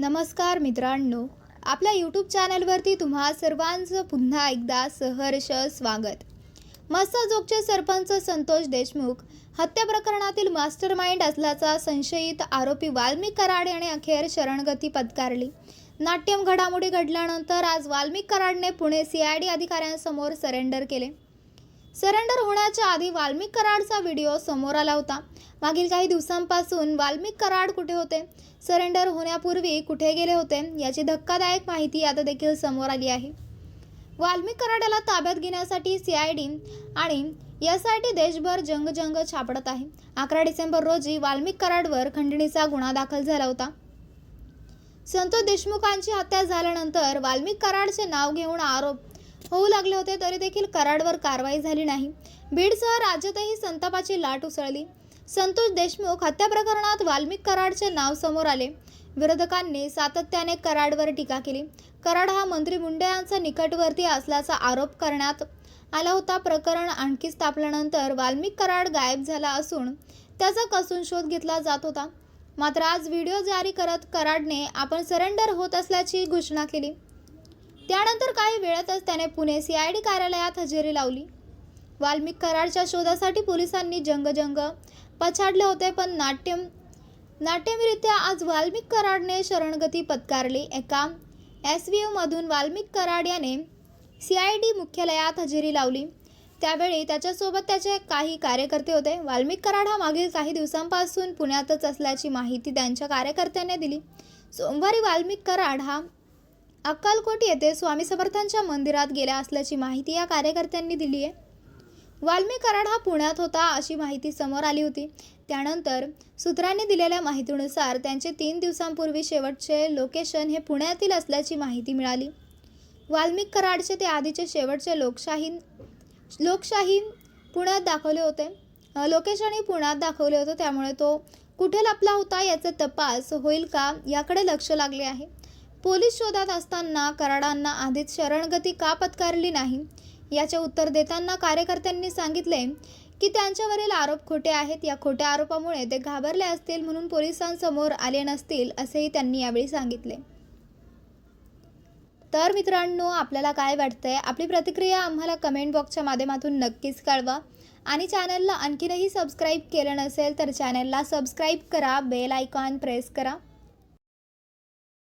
नमस्कार मित्रांनो आपल्या यूट्यूब चॅनलवरती तुम्हा सर्वांचं पुन्हा एकदा सहर्ष स्वागत. मस्साजोगचे सरपंच संतोष देशमुख हत्या प्रकरणातील मास्टर माइंड असल्याचा संशयित आरोपी वाल्मिक कराड याने अखेर शरणगती पत्कारली. नाट्यम घडामोडी घडल्यानंतर आज वाल्मिक कराडने पुणे सी आय डी अधिकाऱ्यांसमोर सरेंडर केले. सरेंडर होण्याच्या आधी वाल्मिक कराडचा व्हिडिओ समोर आला होता. मागील काही दिवसांपासून वाल्मिक कराड कुठे होते? सरेंडर होण्यापूर्वी कुठे गेले होते? याची धक्कादायक माहिती आता देखील समोर आली आहे. वाल्मिक कराडाला ताब्यात घेण्यासाठी सीआयडी आणि एस आय टी देशभर जंगजंग छापडत आहे. अकरा डिसेंबर रोजी वाल्मिक कराडवर खंडणीचा गुन्हा दाखल झाला होता. संतोष देशमुखांची हत्या झाल्यानंतर वाल्मिक कराडचे नाव घेऊन आरोप होऊ लागले होते तरी देखील कराडवर कारवाई झाली नाही. बीडसह राज्यातही संतापाची लाट उसळली. संतोष देशमुख हत्या प्रकरणात वाल्मिक कराडचे नाव समोर आले. विरोधकांनी सातत्याने कराडवर टीका केली. कराड हा मंत्री मुंडे यांचा निकटवर्ती असल्याचा आरोप करण्यात आला होता. प्रकरण आणखीच तापल्यानंतर वाल्मिक कराड गायब झाला असून त्याचा कसून शोध घेतला जात होता. मात्र आज व्हिडिओ जारी करत कराडने आपण सरेंडर होत असल्याची घोषणा केली. त्यानंतर काही वेळातच त्याने पुणे सीआयडी कार्यालयात हजेरी लावली. वाल्मिक कराडच्या शोधासाठी पोलिसांनी जंगजंग पछाडले होते पण नाट्यम नाट्यमरित्या आज वाल्मिक कराडने शरणगती पत्कारली. एका एस व्ही मधून वाल्मिक कराड याने सी आय डी मुख्यालयात हजेरी लावली. त्यावेळी त्याच्यासोबत त्याचे काही कार्यकर्ते होते. वाल्मिक कराड हा मागील काही दिवसांपासून पुण्यातच असल्याची माहिती त्यांच्या कार्यकर्त्यांनी दिली. सोमवारी वाल्मिक कराड हा अक्कलकोट येथे स्वामी समर्थांच्या मंदिरात गेल्या असल्याची माहिती या कार्यकर्त्यांनी दिली आहे. वाल्मी कराड हा पुण्यात होता अशी माहिती समोर आली होती. त्यानंतर सूत्रांनी दिलेल्या माहितीनुसार त्यांचे तीन दिवसांपूर्वी शेवटचे लोकेशन हे पुण्यातील असल्याची माहिती मिळाली. वाल्मिक कराडचे ते आधीचे शेवटचे लोकशाही लोकशाही पुण्यात दाखवले होते. लोकेशनही पुण्यात दाखवले होते त्यामुळे तो कुठे लपला होता याचा तपास होईल का याकडे लक्ष लागले आहे. पोलीस शोधात असताना कराडांना आधीच शरणगती का पत्कारली नाही? याचे उत्तर देताना कार्यकर्त्यांनी सांगितले की त्यांच्यावरील आरोप खोटे आहेत. या खोट्या आरोपामुळे ते घाबरले असतील म्हणून पोलिसांसमोर आले नसतील असेही त्यांनी यावेळी सांगितले. तर मित्रांनो आपल्याला काय वाटतंय? आपली प्रतिक्रिया आम्हाला कमेंट बॉक्सच्या माध्यमातून नक्कीच कळवा. आणि चॅनलला आणखीनही सबस्क्राईब केलं नसेल तर चॅनलला सबस्क्राईब करा बेल आयकॉन प्रेस करा.